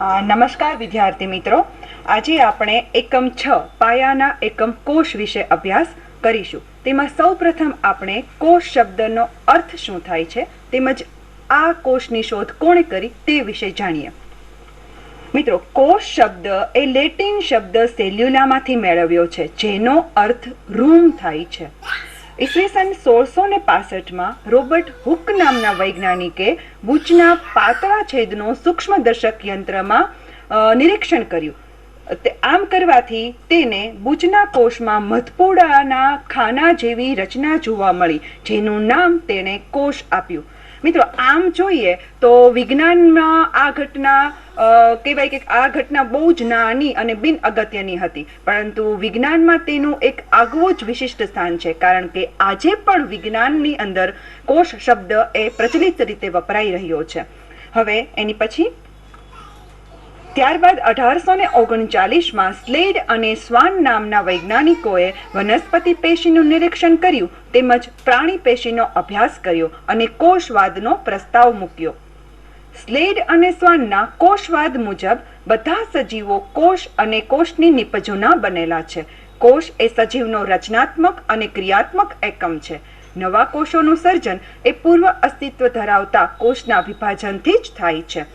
નમસ્કાર વિદ્યાર્થી મિત્રો. આજે આપણે એકમ છ, પાયાના એકમ કોષ વિશે અભ્યાસ કરીશું. તેમાં સૌપ્રથમ આપણે કોષ શબ્દનો અર્થ શું થાય છે, તેમજ આ કોષની શોધ કોણે કરી તે વિશે જાણીએ. મિત્રો, કોષ શબ્દ એ લેટિન શબ્દ સેલ્યુલામાંથી મેળવ્યો છે, જેનો અર્થ રૂમ થાય છે. ઈસવીસન સોળસો ને પાસઠમાં રોબર્ટ હુક નામના વૈજ્ઞાનિકે બુચના પાતળા છેદનો સૂક્ષ્મદર્શક યંત્રમાં નિરીક્ષણ કર્યું. આમ કરવાથી તેને બુચના કોષમાં મધપોડાના ખાના જેવી રચના જોવા મળી, જેનું નામ તેણે કોષ આપ્યું. મિત્રો, આમ જોઈએ તો વિજ્ઞાનમાં આ ઘટના કહેવાય કે આ ઘટના બહુ જ નાની અને બિન અગત્યની હતી. પરંતુ વિજ્ઞાનમાં તેનું એક આગવું જ વિશિષ્ટ સ્થાન છે, કારણ કે આજે પણ વિજ્ઞાનની અંદર કોષ શબ્દ એ પ્રચલિત રીતે વપરાઈ રહ્યો છે. હવે એની પછી ત્યારબાદ અઢારસો ને ઓગણચાલીસમાં સ્લેડ અને સ્વાન નામના વૈજ્ઞાનિકોએ વનસ્પતિ પેશીનું નિરીક્ષણ કર્યું તેમજ પ્રાણી પેશીનો અભ્યાસ કર્યો અને કોષવાદનો પ્રસ્તાવ મૂક્યો. સ્લેડ અને સ્વાનના કોષવાદ મુજબ બધા સજીવો કોષ અને કોષની નિપજોના બનેલા છે. કોષ એ સજીવનો રચનાત્મક અને ક્રિયાત્મક એકમ છે. નવા કોષોનું સર્જન એ પૂર્વ અસ્તિત્વ ધરાવતા કોષના વિભાજનથી જ થાય છે.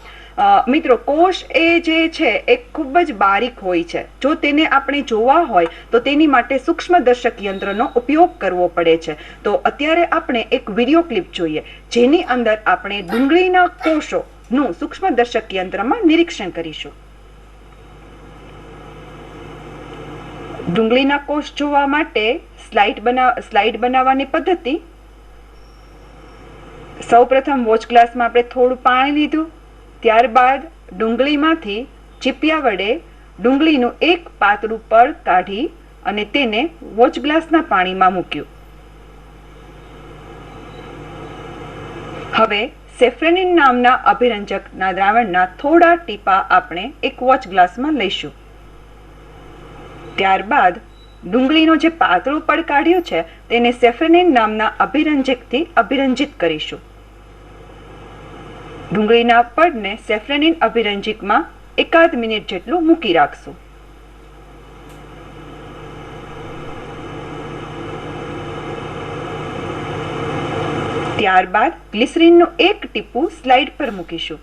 મિત્રો, કોષ એ જે છે, એ ખૂબ જ બારીક હોય છે. જો તેને આપણે જોવા હોય, તો તેની માટે સૂક્ષ્મદર્શક યંત્રનો ઉપયોગ કરવો પડે છે. તો અત્યારે આપણે એક વીડિયો ક્લિપ જોઈએ. જેની અંદર આપણે ડુંગળીના કોષોનું સૂક્ષ્મદર્શક યંત્રમાં નિરીક્ષણ કરીશું. ડુંગળીના કોષ જોવા માટે સ્લાઇડ બના, સ્લાઇડ બનાવવાની પદ્ધતિ. સૌપ્રથમ વોચ ગ્લાસમાં આપણે થોડું પાણી લીધું. ત્યારબાદ ડુંગળીમાંથી ચીપિયા વડે ડુંગળીનું એક પાતળું પડ કાઢી અને તેને વોચ ગ્લાસના પાણીમાં મૂક્યું. હવે સેફ્રેનિન નામના અભિરંજકના દ્રાવણના થોડા ટીપા આપણે એક વોચ ગ્લાસમાં લઈશું. ત્યારબાદ ડુંગળીનો જે પાતળું પડ કાઢ્યું છે, તેને સેફ્રેનિન નામના અભિરંજકથી અભિરંજિત કરીશું. ડુંગળીના પડને સેફ્રેનિન અભિરંજિકમાં એકાદ મિનિટ જેટલું મૂકી રાખશું. ત્યારબાદ ગ્લિસરીનનું એક ટીપું સ્લાઇડ પર મૂકીશું.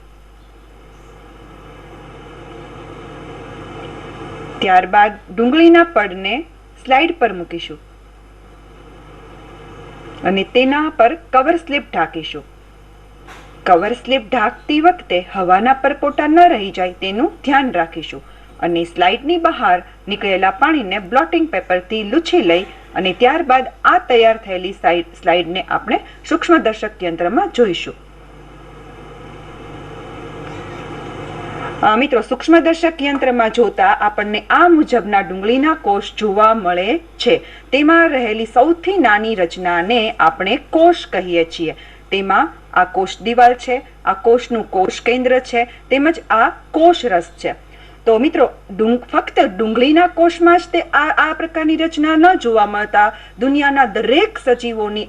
ત્યારબાદ ડુંગળીના પડને સ્લાઇડ પર મૂકીશું. અને તેના પર કવર સ્લિપ ઢાંકીશું. કવર સ્લિપ ઢાંકતી વખતે હવાના પરપોટા ન રહી જાય તેનું ધ્યાન રાખીશું. અને સ્લાઇડની બહાર નીકળેલા પાણીને બ્લોટિંગ પેપરથી લૂછી લઈ અને ત્યારબાદ આ તૈયાર થયેલી સ્લાઇડને આપણે સૂક્ષ્મદર્શક યંત્રમાં જોઈશું. મિત્રો સૂક્ષ્મદર્શક યંત્રમાં જોતા આપણને આ મુજબના ડુંગળીના કોષ જોવા મળે છે. તેમાં રહેલી સૌથી નાની રચનાને આપણે કોષ કહીએ છીએ. તેમાં આ કોષ દિવાલ છે, આ કોષનું કોષ કેન્દ્ર છે, તેમજ આ કોષ રસ છે. તો મિત્રો ફક્ત ડુંગળીના કોષમાં જ તે આ આ પ્રકારની રચના ન જોવા મળતા દુનિયાના દરેક સજીવોની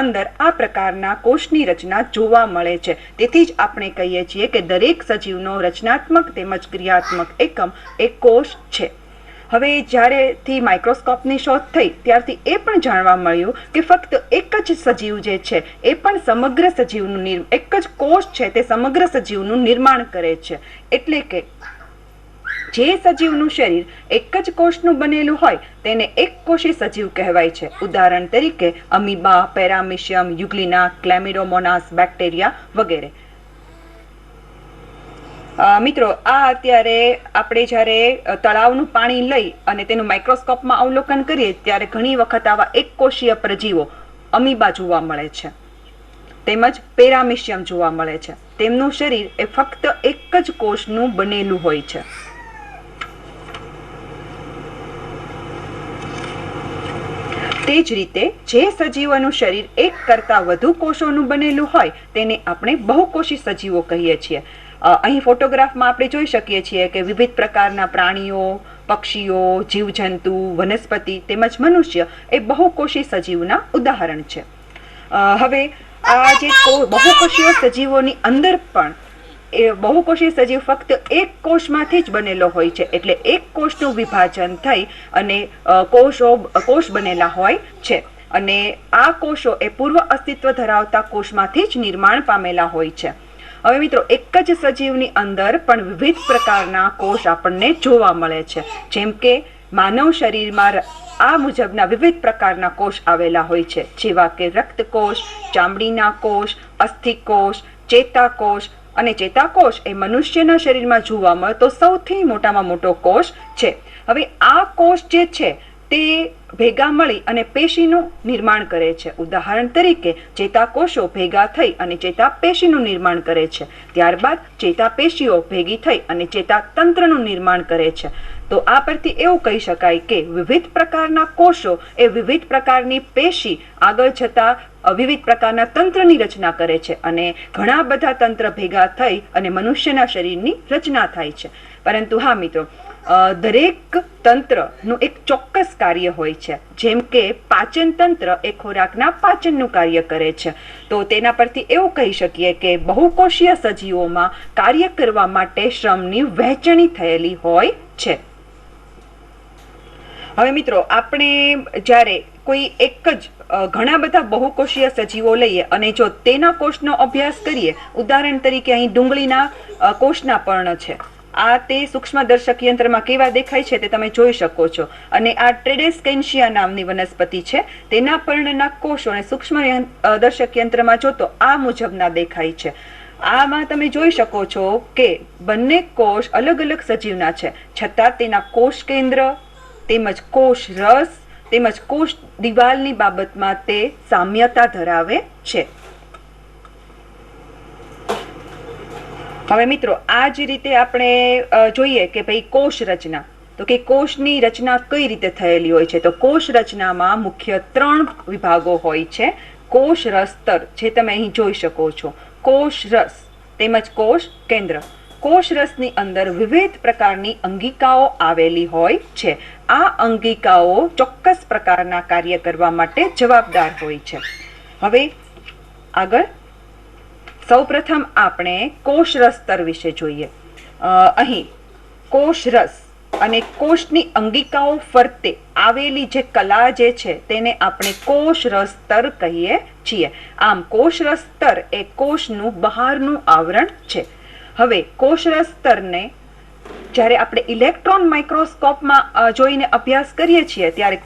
અંદર આ પ્રકારના કોષની રચના જોવા મળે છે. તેથી જ આપણે કહીએ છીએ કે દરેક સજીવનો રચનાત્મક તેમજ ક્રિયાત્મક એકમ એ કોષ છે. હવે જ્યારેથી માઇક્રોસ્કોપની શોધ થઈ, ત્યારથી એ પણ જાણવા મળ્યું કે ફક્ત એક જ સજીવ જે છે, એ પણ સમગ્ર સજીવનું એક જ કોષ છે, તે સમગ્ર સજીવનું નિર્માણ કરે છે. એટલે કે જે સજીવનું શરીર એક જ કોષનું બનેલું હોય, તેને એક કોષી સજીવ કહેવાય છે. ઉદાહરણ તરીકે, amoeba, paramecium, euglena chlamydomonas bacteria વગેરે. મિત્રો, આ અત્યારે આપણે જ્યારે તળાવનું પાણી લઈ અને તેનું માઇક્રોસ્કોપમાં અવલોકન કરીએ, ત્યારે ઘણી વખત આવા એક કોષીય પ્રજીવો અમીબા જોવા મળે છે. તેમજ પેરામિશિયમ જોવા મળે છે. તેમનું શરીર એ ફક્ત એક જ કોષનું બનેલું હોય છે. તે જ રીતે જે સજીવોનું શરીર એક કરતાં વધુ કોષોનું બનેલું હોય, તેને આપણે બહુકોષી સજીવો કહીએ છીએ. અહીં ફોટોગ્રાફમાં આપણે જોઈ શકીએ છીએ કે વિવિધ પ્રકારના પ્રાણીઓ, પક્ષીઓ, જીવજંતુ, વનસ્પતિ તેમજ મનુષ્ય એ બહુકોષી સજીવના ઉદાહરણ છે. હવે આ જે બહુકોષીય સજીવોની અંદર પણ એ બહુકોષીય સજીવ ફક્ત એક કોષમાંથી જ બનેલો હોય છે. એટલે એક કોષનું વિભાજન થઈ અને કોષો, કોષ બનેલા હોય છે. અને આ કોષો એ પૂર્વ અસ્તિત્વ ધરાવતા કોષમાંથી જ નિર્માણ પામેલા હોય છે. હવે મિત્રો, એક જ સજીવની અંદર પણ વિવિધ પ્રકારના કોષ આપણને જોવા મળે છે. જેમ કે માનવ શરીરમાં આ મુજબના વિવિધ પ્રકારના કોષ આવેલા હોય છે. જેવા કે રક્તકોષ, ચામડીના કોષ, અસ્થિકોષ, ચેતાકોષ અને ચેતાકોષ એ મનુષ્યના શરીરમાં જોવા મળતો સૌથી મોટામાં મોટો કોષ છે. હવે આ કોષ જે છે તે ભેગા મળી અને પેશીનું નિર્માણ કરે છે. ઉદાહરણ તરીકે, ચેતાકોષો ભેગા થઈ અને ચેતાપેશીનું નિર્માણ કરે છે. ત્યારબાદ ચેતાપેશીઓ ભેગી થઈ અને ચેતાતંત્રનું નિર્માણ કરે છે. તો આ પરથી એવું કહી શકાય કે વિવિધ પ્રકારના કોષો એ વિવિધ પ્રકારની પેશી આગળ જતા વિવિધ પ્રકારના તંત્રની રચના કરે છે અને ઘણા બધા તંત્ર ભેગા થઈ અને મનુષ્યના શરીરની રચના થાય છે. પરંતુ હા મિત્રો દરેક તંત્રનું એક ચોક્કસ કાર્ય હોય છે. જેમ કે પાચન તંત્ર એ ખોરાકના પાચનનું કાર્ય કરે છે. તો તેના પરથી એવું કહી શકીએ કે બહુકોષીય સજીવોમાં કાર્ય કરવા માટે શ્રમની વહેંચણી થયેલી હોય છે. હવે મિત્રો, આપણે જ્યારે કોઈ એક જ ઘણા બધા બહુકોષીય સજીવો લઈએ અને જો તેના કોષનો અભ્યાસ કરીએ, ઉદાહરણ તરીકે અહીં ડુંગળીના કોષના પર્ણ છે. આ તે સૂક્ષ્મદર્શક યંત્રમાં કેવા દેખાય છે તે તમે જોઈ શકો છો. અને આ ટ્રેડેસ્કેન્શિયા નામની વનસ્પતિ છે. તેના પર્ણના કોષો અને સૂક્ષ્મ દર્શક યંત્રમાં જોતો આ મુજબના દેખાય છે. આમાં તમે જોઈ શકો છો કે બંને કોષ અલગ અલગ સજીવના છે. છતાં તેના કોષ કેન્દ્ર, તેમજ કોષ રસ, તેમજ કોષ દિવાલની બાબતમાં તે સામ્યતા ધરાવે છે. હવે મિત્રો, આ જ રીતે આપણે જોઈએ કે ભાઈ કોષ રચના. તો કે કોષની રચના કઈ રીતે થયેલી હોય છે? તો કોષ રચનામાં મુખ્ય ત્રણ વિભાગો હોય છે. કોષ રસ્તર જે તમે અહીં જોઈ શકો છો. કોષ રસ, તેમજ કોષ કેન્દ્ર. કોષ રસની અંદર વિવિધ પ્રકારની અંગિકાઓ આવેલી હોય છે. આ અંગિકાઓ ચોક્કસ પ્રકારના કાર્ય કરવા માટે જવાબદાર હોય છે. હવે આગળ સૌપ્રથમ આપણે કોષરસ સ્તર વિશે જોઈએ. અહીં કોષરસ અને કોષની અંગિકાઓ ફરતે આવેલી જે કલા જે છે તેને આપણે કોષરસ્તર કહીએ છીએ. આમ કોષરસ સ્તર એ કોષનું બહારનું આવરણ છે. હવે કોષરસ સ્તરને જ્યારે આપણે ઇલેક્ટ્રોન માઇક્રોસ્કોપમાં જોઈને અભ્યાસ કરીએ છીએ, ત્યારે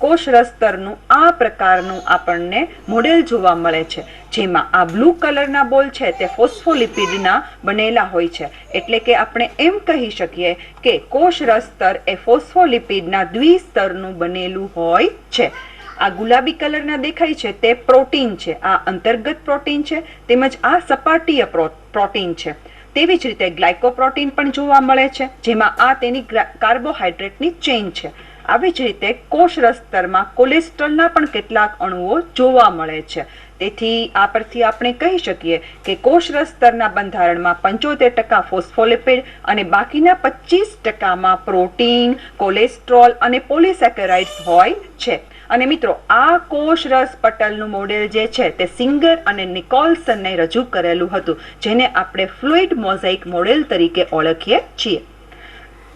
સ્તરનું આ પ્રકારનું આપણને મોડેલ જોવા મળે છે. જેમાં આ બ્લુ કલરના બોલ છે, તે ફોસ્ફોલિપિડના બનેલા હોય છે. એટલે કે આપણે એમ કહી શકીએ કે કોષરસ સ્તર એ ફોસ્ફોલિપિડના દ્વિસ્તરનું બનેલું હોય છે. આ ગુલાબી કલરના દેખાય છે, તે પ્રોટીન છે. આ અંતર્ગત પ્રોટીન છે, તેમજ આ સપાટીય પ્રો- પ્રોટીન છે. તેવી જ રીતે ગ્લાયકોપ્રોટીન પણ જોવા મળે છે, જેમાં આ તેની કાર્બોહાઈડ્રેટની ચેઇન છે. આવી જ રીતે કોષરસ સ્તરમાં કોલેસ્ટ્રોલના પણ કેટલાક અણુઓ જોવા મળે છે. તેથી આ પરથી આપણે કહી શકીએ કે કોષરસ સ્તરના બંધારણમાં પંચોતેર ટકા ફોસ્ફોલિપિડ અને બાકીના પચીસ ટકામાં પ્રોટીન, કોલેસ્ટ્રોલ અને પોલિસેકેરાઇડ્સ હોય છે. અને મિત્રો, આ કોષરસ પટલનું મોડેલ જે છે તે સિંગર અને નિકોલ્સનને રજૂ કરેલું હતું, જેને આપણે ફ્લુઇડ મોઝાઇક મોડેલ તરીકે ઓળખીએ છીએ.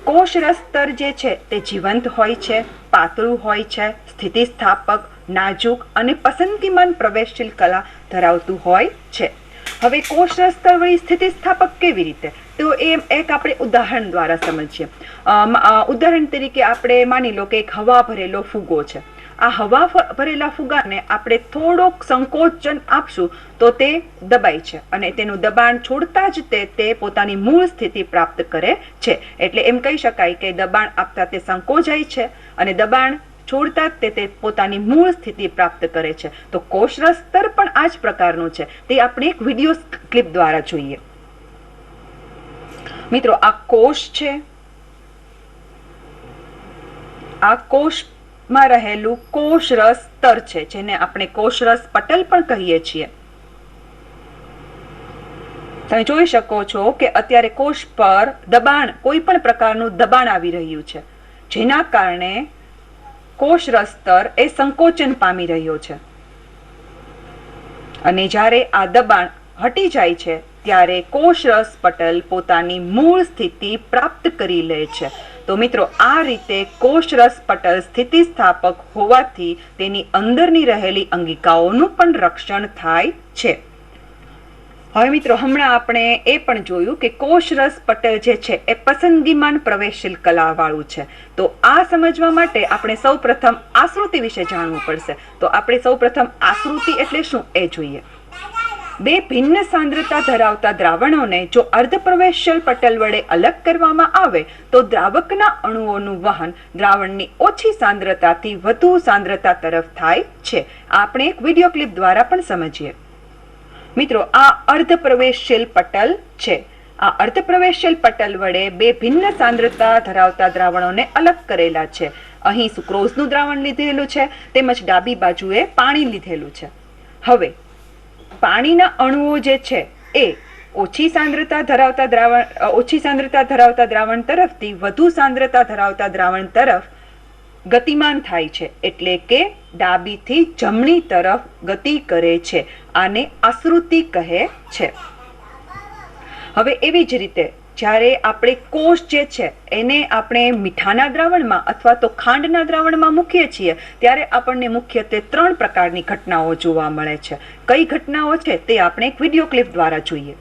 કોષરસ સ્તર જે છે તે જીવંત હોય છે, પાતળું હોય છે, સ્થિતિસ્થાપક, નાજુક અને પસંદગીમાન પ્રવેશશીલ કલા ધરાવતું હોય છે. હવે કોષરસ સ્તર વળી સ્થિતિસ્થાપક કેવી રીતે? તો એ એક આપણે ઉદાહરણ દ્વારા સમજીએ. ઉદાહરણ તરીકે આપણે માની લો કે એક હવા ભરેલો ફુગ્ગો છે. આ હવા ભરેલા ફુગાને આપણે થોડોક સંકોચન આપશું, તો તે દબાય છે અને તેનું દબાણ છોડતા જ તે તે પોતાની મૂળ સ્થિતિ પ્રાપ્ત કરે છે. એટલે એમ કહી શકાય કે દબાણ આપતા તે સંકોચાય છે અને દબાણ છોડતા તે તે પોતાની મૂળ સ્થિતિ પ્રાપ્ત કરે છે. તો કોષરસ સ્તર પણ આ જ પ્રકારનું છે. તે આપણે એક વીડિયો ક્લિપ દ્વારા જોઈએ. મિત્રો, આ કોષ છે. આ કોષમાં રહેલું કોષરસ સ્તર છે, જેને આપણે કોષરસ પટલ પણ કહીએ છીએ. તમે જોઈ શકો છો કે અત્યારે કોષ પર દબાણ, કોઈ પણ પ્રકારનું દબાણ આવી રહ્યું છે, જેના કારણે કોષરસ સ્તર એ સંકોચન પામી રહ્યો છે. અને જ્યારે આ દબાણ હટી જાય છે, ત્યારે કોષરસ પટલ પોતાની મૂળ સ્થિતિ પ્રાપ્ત કરી લે છે. તો મિત્રો, આ રીતે કોષરસ પટલ સ્થિતિસ્થાપક હોવાથી તેની અંદરની રહેલી અંગિકાઓનું પણ રક્ષણ થાય છે. હવે મિત્રો, હમણાં આપણે એ પણ જોયું કે કોષરસ પટલ જે છે, એ પસંદગીમાન પ્રવેશશીલ કલાવાળું છે. તો આ સમજવા માટે આપણે સૌપ્રથમ આશ્રુતિ વિશે જાણવું પડશે. તો આપણે સૌપ્રથમ આશ્રુતિ એટલે શું એ જોઈએ. બે ભિન્ન સાંદ્રતા ધરાવતા દ્રાવણોને જો અર્ધપ્રવેશશીલ પટલ વડે અલગ કરવામાં આવે, તો દ્રાવકના અણુઓનું વહન દ્રાવણની ઓછી સાંદ્રતાથી વધુ સાંદ્રતા તરફ થાય છે. આપણે એક વીડિયો ક્લિપ દ્વારા પણ સમજીએ. મિત્રો, આ અર્ધપ્રવેશશીલ પટલ છે. આ અર્ધપ્રવેશશીલ પટલ વડે બે ભિન્ન સાંદ્રતા ધરાવતા દ્રાવણોને અલગ કરેલા છે. અહીં સુક્રોઝનું દ્રાવણ લીધેલું છે, તેમજ ડાબી બાજુએ પાણી લીધેલું છે. હવે પાણીના અણુઓ જે છે, એ ઓછી સાંદ્રતા ધરાવતા દ્રાવણ ઓછી સાંદ્રતા ધરાવતા દ્રાવણ તરફથી વધુ સાંદ્રતા ધરાવતા દ્રાવણ તરફ ગતિમાન થાય છે. એટલે કે ડાબીથી જમણી તરફ ગતિ કરે છે. આને આશ્રુતિ કહે છે. હવે એવી જ રીતે જ્યારે આપણે કોષ જે છે, એને આપણે મીઠાના દ્રાવણમાં અથવા તો ખાંડના દ્રાવણમાં મૂકીએ છીએ, ત્યારે આપણને મુખ્યત્વે ત્રણ પ્રકારની ઘટનાઓ જોવા મળે છે. કઈ ઘટનાઓ છે તે આપણે એક વીડિયો ક્લિપ દ્વારા જોઈએ.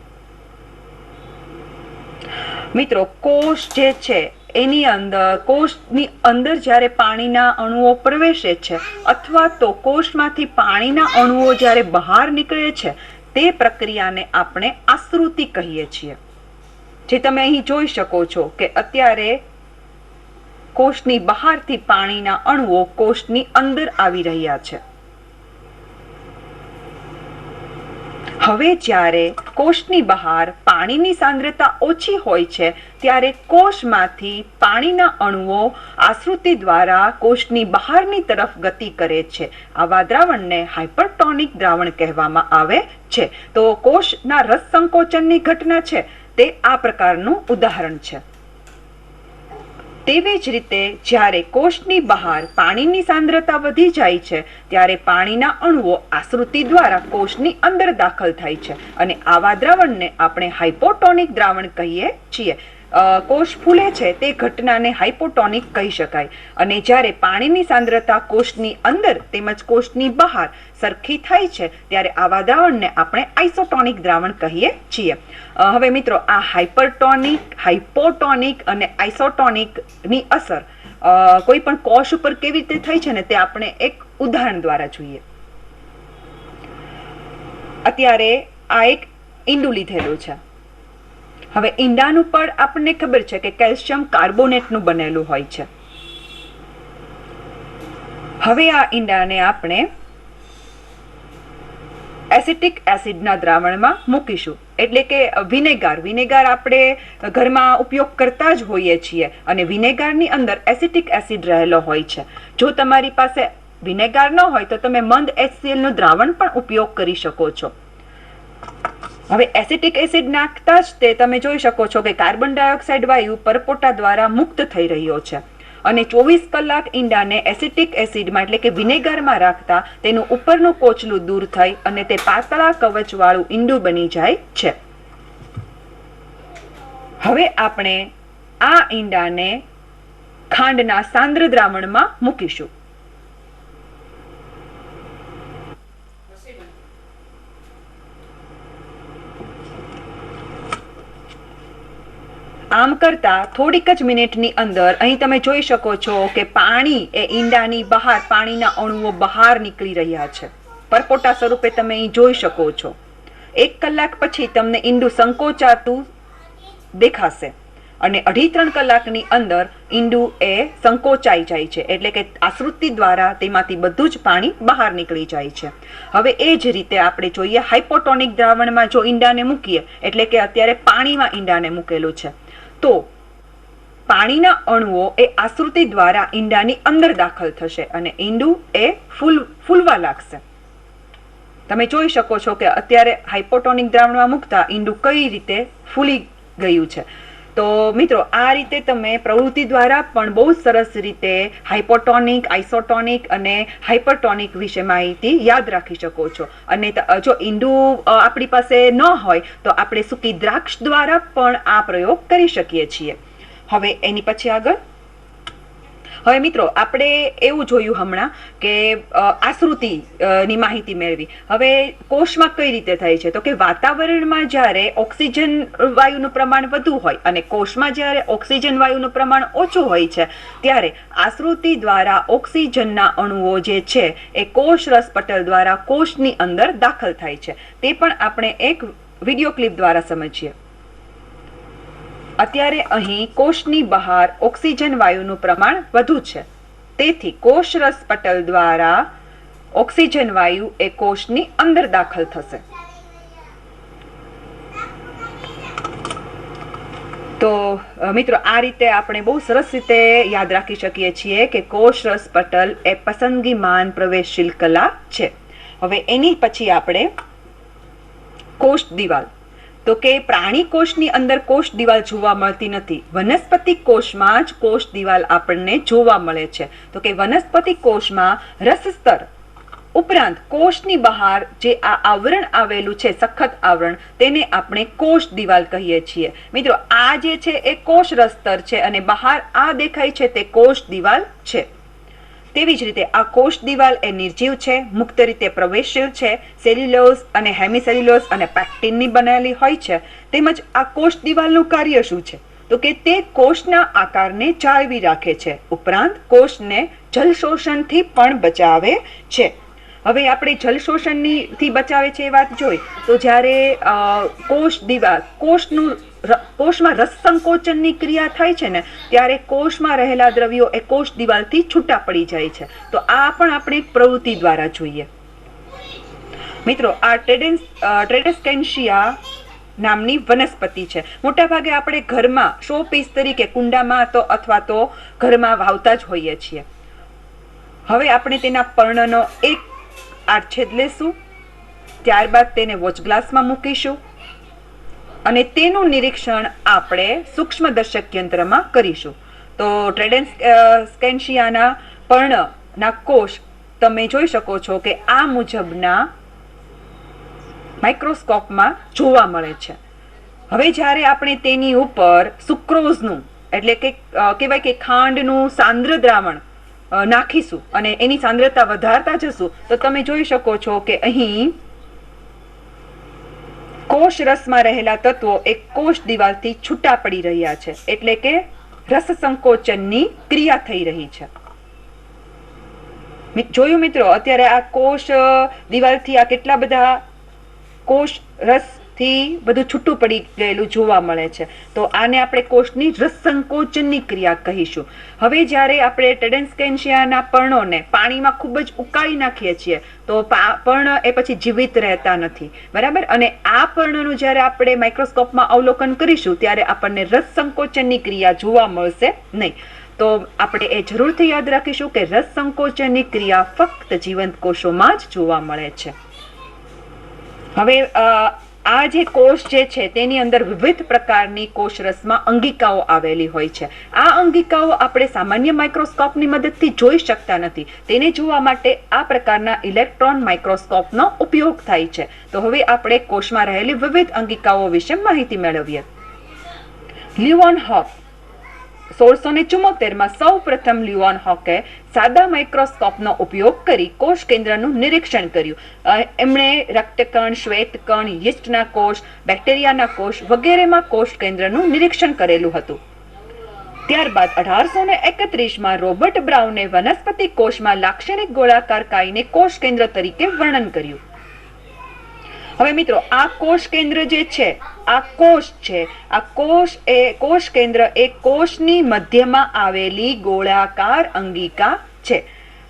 મિત્રો, કોષ જે છે, એની અંદર, કોષની અંદર જ્યારે પાણીના અણુઓ પ્રવેશે છે અથવા તો કોષમાંથી પાણીના અણુઓ જ્યારે બહાર નીકળે છે, તે પ્રક્રિયાને આપણે આશ્રુતિ કહીએ છીએ. જે તમે અહીં જોઈ શકો છો કે અત્યારે કોષની બહારથી પાણીના અણુઓ કોષની અંદર આવી રહ્યા છે. હવે જ્યારે કોષની બહાર પાણીની સાંદ્રતા ઓછી હોય છે, ત્યારે કોષમાંથી પાણીના અણુઓ આશ્રુતિ દ્વારા કોષની બહારની તરફ ગતિ કરે છે. આવા દ્રાવણને હાઇપરટોનિક દ્રાવણ કહેવામાં આવે છે. તો કોષના રસ સંકોચનની ઘટના છે. તે આ પ્રકારનું ઉદાહરણ છે. તેવી જ રીતે જ્યારે કોષની બહાર પાણીની સાંદ્રતા વધી જાય છે, ત્યારે પાણીના અણુઓ આશ્રુતિ દ્વારા કોષની અંદર દાખલ થાય છે અને આવા દ્રાવણને આપણે હાઇપોટોનિક દ્રાવણ કહીએ છીએ. કોષ ફૂલે છે તે ઘટનાને હાઇપોટોનિક કહી શકાય. અને જ્યારે પાણીની સાંદ્રતા કોષની અંદર તેમજ કોષની બહાર સરખી થાય છે, ત્યારે આવા દ્રાવણને આપણે આઇસોટોનિક દ્રાવણ કહીએ છીએ. હવે મિત્રો, આ હાઇપરટોનિક, હાઇપોટોનિક અને આઇસોટોનિકની અસર કોઈ પણ કોષ ઉપર કેવી રીતે થઈ છે ને તે આપણે એક ઉદાહરણ દ્વારા જોઈએ. અત્યારે આ એક ઈંડું લીધેલું છે. હવે ઈંડાનું પણ આપણને ખબર છે કે કેલ્શિયમ કાર્બોનેટનું બનેલું હોય છે. હવે આ ઈંડાને આપણે એસિટિક એસિડના દ્રાવણમાં મૂકીશું. એટલે કે વિનેગાર. વિનેગાર આપણે ઘરમાં ઉપયોગ કરતા જ હોઈએ છીએ અને વિનેગારની અંદર એસિટિક એસિડ રહેલો હોય છે. જો તમારી પાસે વિનેગાર ન હોય તો તમે મંદ એસિયલનું દ્રાવણ પણ ઉપયોગ કરી શકો છો. હવે એસિટિક એસિડ નાખતા જ તે તમે જોઈ શકો છો કે કાર્બન ડાયોક્સાઇડ વાયુ પરપોટા દ્વારા મુક્ત થઈ રહ્યો છે. અને ચોવીસ કલાક ઈંડાને એસિટિક એસિડમાં એટલે કે વિનેગરમાં રાખતા તેનું ઉપરનું કોચલું દૂર થઈ અને તે પાતળા કવચવાળું ઈંડું બની જાય છે. હવે આપણે આ ઈંડાને ખાંડના સાંદ્ર દ્રાવણમાં મૂકીશું. આમ કરતા થોડીક જ મિનિટની અંદર અહીં તમે જોઈ શકો છો કે પાણી એ ઈંડાની બહાર, પાણીના અણુઓ બહાર નીકળી રહ્યા છે. પરપોટા સ્વરૂપે તમે અહીં જોઈ શકો છો. એક કલાક પછી તમને ઈંડું સંકોચાતું દેખાશે અને અઢી ત્રણ કલાકની અંદર ઈંડું એ સંકોચાઈ જાય છે. એટલે કે આશ્રુતિ દ્વારા તેમાંથી બધું જ પાણી બહાર નીકળી જાય છે. હવે એ જ રીતે આપણે જોઈએ હાઇપોટોનિક દ્રાવણમાં જો ઈંડાને મૂકીએ, એટલે કે અત્યારે પાણીમાં ઈંડાને મૂકેલું છે. તો પાણીના અણુઓ એ આસૃતિ દ્વારા ઈંડાની અંદર દાખલ થશે અને ઈંડું એ ફૂલ, ફૂલવા લાગશે. તમે જોઈ શકો છો કે અત્યારે હાઇપોટોનિક દ્રાવણમાં મૂકતા ઈંડું કઈ રીતે ફૂલી ગયું છે. તો મિત્રો, આ રીતે તમે પ્રવૃત્તિ દ્વારા પણ બહુ સરસ રીતે હાઇપોટોનિક આઇસોટોનિક અને હાઇપરટોનિક વિશે માહિતી યાદ રાખી શકો છો. અને જો ઈંડું આપણી પાસે ન હોય, તો આપણે સૂકી દ્રાક્ષ દ્વારા પણ આ પ્રયોગ કરી શકીએ છીએ. હવે એની પછી આગળ હવે મિત્રો, આપણે એવું જોયું હમણાં કે આશ્રુતિની માહિતી મેળવી. હવે કોષમાં કઈ રીતે થાય છે? તો કે વાતાવરણમાં જ્યારે ઓક્સિજન વાયુનું પ્રમાણ વધુ હોય અને કોષમાં જ્યારે ઓક્સિજન વાયુનું પ્રમાણ ઓછું હોય છે, ત્યારે આશ્રુતિ દ્વારા ઓક્સિજનના અણુઓ જે છે, એ કોષ રસપટલ દ્વારા કોષની અંદર દાખલ થાય છે. તે પણ આપણે એક વીડિયો ક્લિપ દ્વારા સમજીએ. અત્યારે અહીં કોષની બહાર ઓક્સિજન વાયુનું પ્રમાણ વધુ છે. તેથી કોષરસ પટલ દ્વારા ઓક્સિજન વાયુ એ કોષની અંદર દાખલ થશે. તો મિત્રો, આ રીતે આપણે બહુ સરસ રીતે યાદ રાખી શકીએ છીએ કે કોષરસ પટલ એ પસંદગી માન પ્રવેશશીલ કલા છે. હવે એની પછી આપણે કોષ દિવાલ. તો કે પ્રાણી કોષની અંદર કોષ દિવાલ જોવા મળતી નથી. વનસ્પતિ કોષમાં જ કોષ દિવાલ આપણને જોવા મળે છે. તો કે વનસ્પતિ કોષમાં રસસ્તર ઉપરાંત કોષની બહાર જે આ આવરણ આવેલું છે, સખત આવરણ, તેને આપણે કોષ દિવાલ કહીએ છીએ. મિત્રો, આ જે છે એ કોષ રસ્તર છે અને બહાર આ દેખાય છે તે કોષ દિવાલ છે. તેવી જ રીતે આ કોષ દિવાલ એ નિર્જીવ છે, મુક્ત રીતે પ્રવેશશીલ છે, સેલ્યુલોઝ અને હેમિસેલ્યુલોઝ અને પેક્ટિનની બનેલી હોય છે. તેમજ આ કોષ દિવાલનું કાર્ય શું છે? તો કે તે કોષના આકારને જાળવી રાખે છે. ઉપરાંત કોષને જલશોષણથી પણ બચાવે છે. હવે આપણે જલ શોષણની થી બચાવે છે એ વાત જોઈ. તો જ્યારે કોષ દિવાલ કોષનું કોષમાં રસ સંકોચનની ક્રિયા થાય છે ને, ત્યારે કોષમાં રહેલા દ્રવ્યો એ કોષ દિવાલથી છૂટા પડી જાય છે. તો આ પણ આપણે પ્રવૃત્તિ દ્વારા જોઈએ. મિત્રો, આ ટેડેન્સ ટ્રેડેસ્કેન્શિયા નામની વનસ્પતિ છે. મોટાભાગે આપણે ઘરમાં શો પીસ તરીકે કુંડામાં તો અથવા તો ઘરમાં વાવતા જ હોઈએ છીએ. હવે આપણે તેના પર્ણનો એક આડછેદ લેશું. ત્યારબાદ તેને વોચ ગ્લાસમાં મૂકીશું. અને તેનું નિરીક્ષણ આપણે સૂક્ષ્મદર્શક યંત્રમાં કરીશું. તો ટ્રેડેન્સ સ્કેન્શિયાના પર્ણના કોષ તમે જોઈ શકો છો કે આ મુજબના માઇક્રોસ્કોપમાં જોવા મળે છે. હવે જ્યારે આપણે તેની ઉપર સુક્રોઝનું એટલે કે કહેવાય કે ખાંડનું સાંદ્ર દ્રાવણ નાખીશું અને એની સાંદ્રતા વધારતા જશું, તો તમે જોઈ શકો છો કે અહીં કોષ રસમાં રહેલા તત્વો એક કોષ દિવાલથી છૂટા પડી રહ્યા છે. એટલે કે રસ સંકોચનની ક્રિયા થઈ રહી છે. જોયું મિત્રો, અત્યારે આ કોષ દિવાલથી આ કેટલા બધા કોષ રસથી બધું છૂટું પડી ગયેલું જોવા મળે છે. તો આને આપણે કોષની રસ સંકોચનની ક્રિયા કહીશું. હવે જ્યારે આપણે ટેડેન્સકેન્શિયાના પર્ણોને પાણીમાં ખૂબ જ ઉકાળી નાખીએ છીએ તો પા- પર્ણ એ પછી જીવિત રહેતા નથી. બરાબર? અને આ પર્ણનું જ્યારે આપણે માઇક્રોસ્કોપમાં અવલોકન કરીશું, ત્યારે આપણને રસ સંકોચનની ક્રિયા જોવા મળશે નહીં. તો આપણે એ જરૂરથી યાદ રાખીશું કે રસ સંકોચનની ક્રિયા ફક્ત જીવંત કોષોમાં જ જોવા મળે છે. હવે આ જે કોષ જે છે, તેની અંદર વિવિધ પ્રકારની કોષરસમાં અંગિકાઓ આવેલી હોય છે. આ અંગિકાઓ આપણે સામાન્ય માઇક્રોસ્કોપની મદદથી જોઈ શકતા નથી. તેને જોવા માટે આ પ્રકારના ઇલેક્ટ્રોન માઇક્રોસ્કોપનો ઉપયોગ થાય છે. તો હવે આપણે કોષમાં રહેલી વિવિધ અંગિકાઓ વિશે માહિતી મેળવીએ. લ્યુઓન હોક, સોળસો ને ચુમ્મોતેરમાં સૌ પ્રથમ લ્યુઓન હોકે સાદા માઇક્રોસ્કોપનો ઉપયોગ કરી કોષ કેન્દ્રનું નિરીક્ષણ કર્યું. એમણે રક્તકણ, શ્વેતકણ, યીસ્ટના કોષ, બેક્ટેરિયાના કોષ વગેરેમાં કોષ કેન્દ્રનું નિરીક્ષણ કરેલું હતું. ત્યારબાદ અઢારસો ને એકત્રીસમાં રોબર્ટ બ્રાઉને વનસ્પતિ કોષમાં લાક્ષણિક ગોળાકાર કાયને કોષ કેન્દ્ર તરીકે વર્ણન કર્યું. હવે મિત્રો, આ કોષ કેન્દ્ર જે છે, આ કોષ છે, આ કોષ એ, કોષ કેન્દ્ર એ કોષની મધ્યમાં આવેલી ગોળાકાર અંગિકા છે.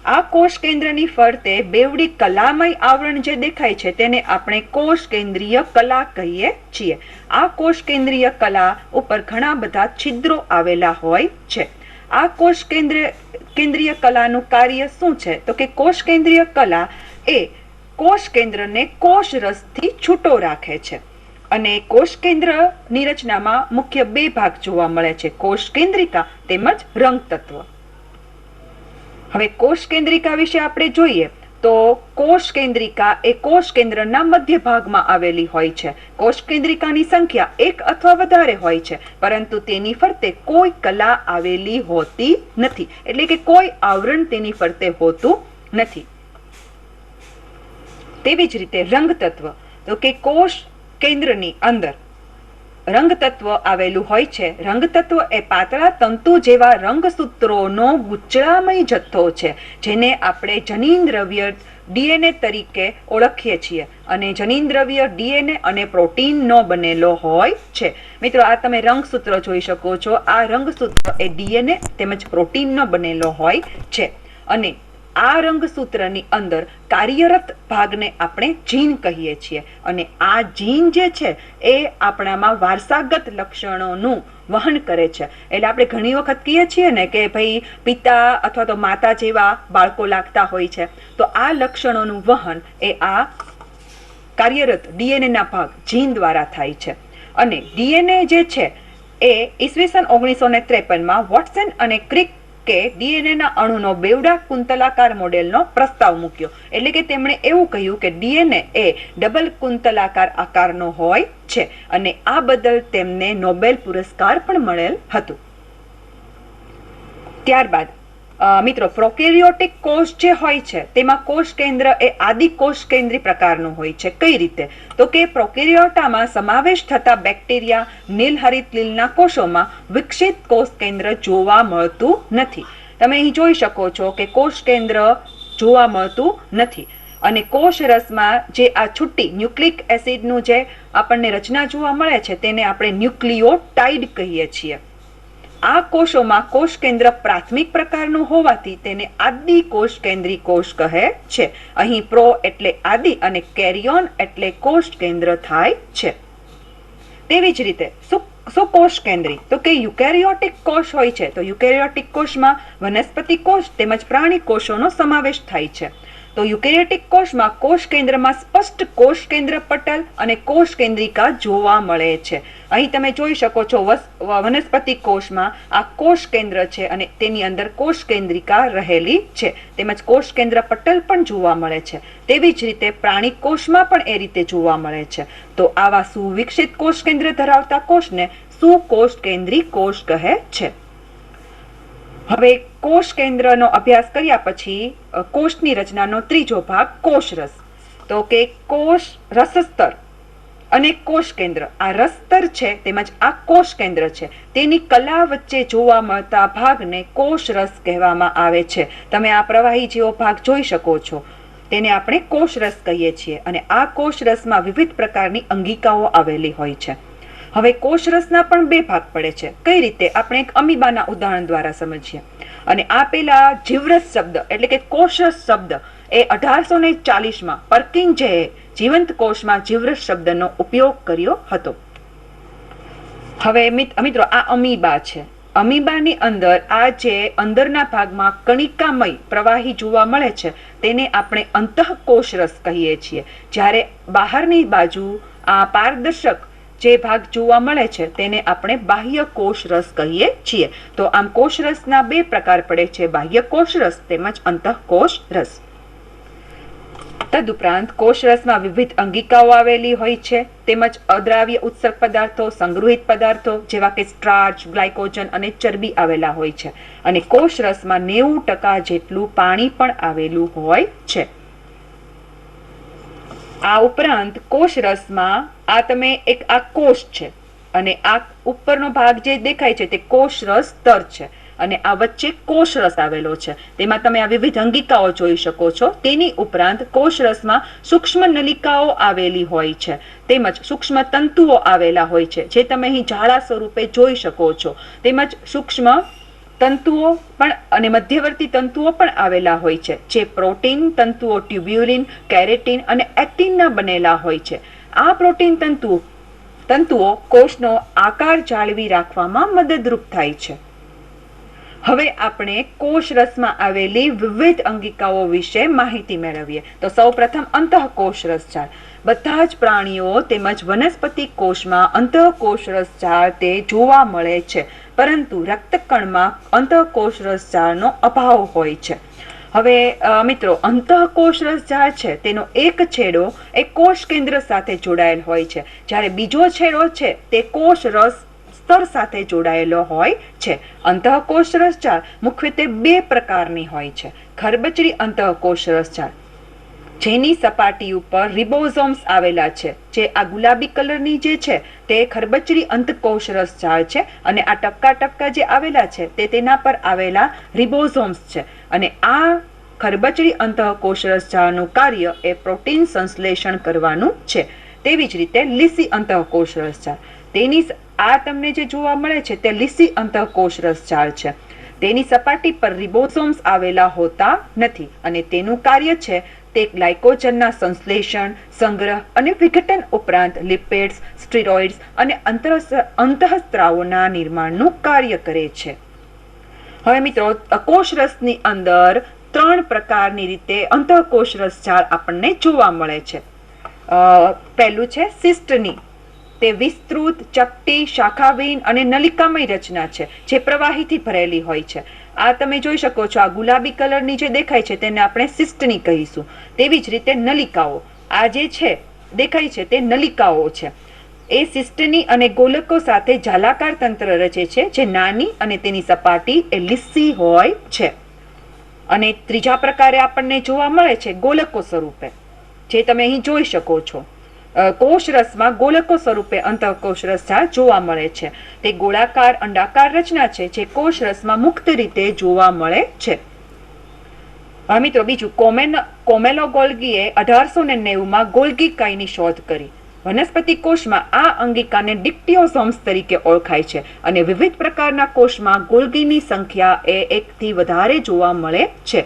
આ કોષ કેન્દ્રની ફરતે બેવડી કલામય આવરણ જે દેખાય છે, તેને આપણે કોષ કેન્દ્રીય કલા કહીએ છીએ. આ કોષ કેન્દ્રીય કલા ઉપર ઘણા બધા છિદ્રો આવેલા હોય છે. આ કોષ કેન્દ્ર, કેન્દ્રીય કલાનું કાર્ય શું છે? તો કે કોષ કેન્દ્રીય કલા એ કોષ કેન્દ્રને કોષ રસથી છૂટો રાખે છે. અને કોષ કેન્દ્રની રચનામાં મુખ્ય બે ભાગ જોવા મળે છે. કોષ કેન્દ્રિકા તેમજ રંગ તત્વ. હવે કોષ કેન્દ્રિકા વિશે આપણે જોઈએ તો કોષ કેન્દ્રિકા એ કોષ કેન્દ્રના મધ્ય ભાગમાં આવેલી હોય છે. કોષ કેન્દ્રિકાની સંખ્યા એક અથવા વધારે હોય છે, પરંતુ તેની ફરતે કોઈ કલા આવેલી હોતી નથી. એટલે કે કોઈ આવરણ તેની ફરતે હોતું નથી. તેવી જ રીતે રંગ તત્વ તો કે કોષ કેન્દ્રની અંદર. રંગ તત્વ આવેલું હોય છે. રંગ તત્વ એ પાતળા તંતુ જેવા રંગસૂત્રોનો ગુચળામય જથ્થો છે, જેને આપણે જનીન દ્રવ્ય ડીએનએ તરીકે ઓળખીએ છીએ. અને જનીન દ્રવ્ય ડીએનએ અને પ્રોટીનનો બનેલો હોય છે. મિત્રો, આ તમે રંગસૂત્ર જોઈ શકો છો. આ રંગસૂત્ર એ ડીએનએ તેમજ પ્રોટીનનો બનેલો હોય છે. અને આ રંગસૂત્રની અંદર કાર્યરત ભાગને આપણે જીન કહીએ છીએ. અને આ જીન જે છે, એ આપણામાં વારસાગત લક્ષણોનું વહન કરે છે. એટલે આપણે ઘણી વખત કહીએ છીએ ને કે ભાઈ પિતા અથવા તો માતા જેવા બાળકો લાગતા હોય છે. તો આ લક્ષણોનું વહન એ આ કાર્યરત ડીએનએના ભાગ જીન દ્વારા થાય છે. અને ડીએનએ જે છે, એ ઈસવીસન ઓગણીસો ને ત્રેપનમાં વોટસન અને ક્રિક કે ડીએનએના અણુનો બેવડા કુંતલાકાર મોડેલનો પ્રસ્તાવ મૂક્યો. એટલે કે તેમણે એવું કહ્યું કે ડીએનએ એ ડબલ કુંતલાકાર આકારનો હોય છે અને આ બદલ તેમને નોબેલ પુરસ્કાર પણ મળેલ હતું. ત્યારબાદ મિત્રો, પ્રોકેરિયોટિક કોષ જે હોય છે, તેમાં કોષ કેન્દ્ર એ આદિ કોષ કેન્દ્રી પ્રકારનું હોય છે. કઈ રીતે? તો કે પ્રોકેરિયોટામાં સમાવેશ થતા બેક્ટેરિયા નીલહરિત લીલના કોષોમાં વિકસિત કોષ કેન્દ્ર જોવા મળતું નથી. તમે અહીં જોઈ શકો છો કે કોષ કેન્દ્ર જોવા મળતું નથી. અને કોષ રસમાં જે આ છુટ્ટી, ન્યુક્લિક એસિડનું જે આપણને રચના જોવા મળે છે, તેને આપણે ન્યુક્લિયોટાઇડ કહીએ છીએ. આ કોષોમાં કોષ કેન્દ્ર પ્રાથમિક પ્રકારનું હોવાથી તેને આદિ કોષ કેન્દ્રી કોષ કહે છે. અહીં પ્રો એટલે આદિ અને કેરિયોન એટલે કોષ કેન્દ્ર થાય છે. તેવી જ રીતે શું સુકોષ કેન્દ્રી તો કે યુકેરિયોટિક કોષ હોય છે. તો યુકેરિયોટિક કોષમાં વનસ્પતિ કોષ તેમજ પ્રાણી કોષોનો સમાવેશ થાય છે. તો યુકેરિયોટિક કોષમાં કોષ કેન્દ્રમાં સ્પષ્ટ કોષ કેન્દ્ર પટલ અને કોષ કેન્દ્રિકા જોવા મળે છે. અહીં તમે જોઈ શકો છો વનસ્પતિ કોષમાં આ કોષ કેન્દ્ર છે અને તેની અંદર કોષ કેન્દ્રિકા રહેલી છે. તેમજ કોષ કેન્દ્ર પટલ પણ જોવા મળે છે. તેવી જ રીતે પ્રાણી કોષમાં પણ એ રીતે જોવા મળે છે. તો આવા સુવિકસિત કોષ કેન્દ્ર ધરાવતા કોષને સુકોષ કેન્દ્રી કોષ કહે છે. હવે કોષ કેન્દ્રનો અભ્યાસ કર્યા પછી કોષની રચનાનો ત્રીજો ભાગ કોષરસ તો કે કોષ રસસ્તર અને કોષ કેન્દ્ર. આ રસ્તર છે, તેમજ આ કોષ કેન્દ્ર છે. તેની કલા વચ્ચે જોવા મળતા ભાગને કોષ રસ કહેવામાં આવે છે. તમે આ પ્રવાહી જેવો ભાગ જોઈ શકો છો. તેને આપણે કોષરસ કહીએ છીએ અને આ કોષરસમાં વિવિધ પ્રકારની અંગિકાઓ આવેલી હોય છે. હવે કોષરસના પણ બે ભાગ પડે છે. કઈ રીતે? આપણે એક અમીબાના ઉદાહરણ દ્વારા સમજીએ. અને આ જીવરસ શબ્દ, એટલે કે કોષરસ શબ્દ, એ અઢારસો ને ચાલીસમાં પર્કિંજેએ જીવંત કોષમાં જીવરસ શબ્દનો ઉપયોગ કર્યો હતો. હવે મિત્રો, આ અમીબા છે. અમીબાની અંદર આ જે અંદરના ભાગમાં કણિકામય પ્રવાહી જોવા મળે છે, તેને આપણે અંતઃકોષરસ કહીએ છીએ. જ્યારે બહારની બાજુ આ પારદર્શક જે ભાગ જોવા મળે છે તેને આપણે બાહ્ય કોષરસ કહીએ છીએ. તો આમ કોષરસના બે પ્રકાર પડે છે, બાહ્ય કોષરસ તેમજ અંતઃકોષ રસ. તદુપરાંત કોષરસમાં વિવિધ અંગિકાઓ આવેલી હોય છે, તેમજ અદ્રાવ્ય ઉત્સર્ગ પદાર્થો સંગૃહિત પદાર્થો જેવા કે સ્ટ્રાર્ચ ગ્લાયકોજન અને ચરબી આવેલા હોય છે. અને કોષરસમાં નેવું ટકા જેટલું પાણી પણ આવેલું હોય છે. આ ઉપરાંત કોષરસમાં આ તમે એક આ કોષ છે અને આ ઉપરનો ભાગ જે દેખાય છે તે કોષરસ સ્તર છે અને આ વચ્ચે કોષરસ આવેલો છે. તેમાં તમે આ વિવિધ અંગિકાઓ જોઈ શકો છો. તેની ઉપરાંત કોષરસમાં સૂક્ષ્મ નલિકાઓ આવેલી હોય છે. તેમજ સૂક્ષ્મ તંતુઓ આવેલા હોય છે, જે તમે અહીં જાળા સ્વરૂપે જોઈ શકો છો. તેમજ સૂક્ષ્મ તંતુઓ પણ અને મધ્યવર્તી તંતુઓ પણ આવેલા હોય છે, જે પ્રોટીન, તંતુઓ ટ્યુબ્યુલિન, કેરેટીન અને એક્ટિનના બનેલા હોય છે. આ પ્રોટીન તંતુઓ તંતુઓ કોષનો આકાર જાળવી રાખવામાં મદદરૂપ થાય છે. હવે આપણે કોષ રસમાં આવેલી વિવિધ અંગિકાઓ વિશે માહિતી મેળવીએ. તો સૌપ્રથમ અંતઃકોષ રસજાળ બધા જ પ્રાણીઓ તેમજ વનસ્પતિ કોષમાં અંતઃકોષ રસજાળ તે જોવા મળે છે. પરંતુ રક્તકણમાં અંતઃકોષરસ રસજાળનો અભાવ હોય છે. હવે મિત્રો, અંતઃકોષરસ રસજાળ છે, તેનો એક છેડો એ કોષ કેન્દ્ર સાથે જોડાયેલ હોય છે. જ્યારે બીજો છેડો છે, તે કોષ રસ સ્તર સાથે જોડાયેલો હોય છે. અંતઃકોષરસ રસજાળ મુખ્યત્વે બે પ્રકારની હોય છે. ખરબચડી અંતઃકોષરસ ઝાડ જેની સપાટી ઉપર રિબોઝોમ્સ આવેલા છે. જે આ ગુલાબી કલરની જે છે, તે ખરબચડી અંતકોષરસ ઝાડ છે અને આ ટપકા ટપકા જે આવેલા છે, તે તેના પર આવેલા રિબોઝોમ્સ છે. અને આ ખરબચડી અંતઃકોષરસ ઝાડનું કાર્ય એ પ્રોટીન સંશ્લેષણ કરવાનું છે. તેવી જ રીતે લીસી અંતઃકોષરસ ઝાડ તેની આ તમને જે જોવા મળે છે, તે લીસી અંતઃકોષરસ ઝાડ છે. તેની સપાટી પર રિબોસોમ્સ આવેલા હોતા નથી અને તેનું કાર્ય છે તે ગ્લાયકોજનના સંશ્લેષણ, સંગ્રહ અને વિઘટન ઉપરાંત લિપેડ્સ, સ્ટીરોઇડ્સ અને અંતઃસ્ત્રાવોના નિર્માણનું કાર્ય કરે છે. હવે મિત્રો કોષરસની અંદર ત્રણ પ્રકારની રીતે અંતઃકોષરસ ઝાડ આપણને જોવા મળે છે. પહેલું છે સિસ્ટની. તે વિસ્તૃત, ચપટી શાખાવિહીન અને નલિકામય રચના છે, જે પ્રવાહીથી ભરેલી હોય છે. આ તમે જોઈ શકો છો, આ ગુલાબી કલરની જે દેખાય છે તેને આપણે સિસ્ટની કહીશું. તેવી જ રીતે નલિકાઓ. આ જે છે, દેખાય છે તે નલિકાઓ છે. એ સિસ્ટની અને ગોલકો સાથે જાલાકાર તંત્ર રચે છે, જે નાની અને તેની સપાટી એ લીસી હોય છે. અને ત્રીજા પ્રકારે આપણને જોવા મળે છે ગોલકો સ્વરૂપે, જે તમે અહીં જોઈ શકો છો. કોષરસમાં ગોલકો સ્વરૂપે અંતઃકોષરસા જોવા મળે છે. તે ગોળાકાર, અંડાકાર રચના છે, જે કોષરસમાં મુક્ત રીતે જોવા મળે છે. મિત્રો, બીજું, કોમેન કોમેલો ગોલ્ગીએ અઢારસો ને નેવુંમાં ગોલ્ગી કાયની શોધ કરી. વનસ્પતિ કોષમાં આ અંગિકાને ડિક્ટિયોસોમ્સ તરીકે ઓળખાય છે અને વિવિધ પ્રકારના કોષમાં ગોલ્ગીની સંખ્યા એ એકથી વધારે જોવા મળે છે.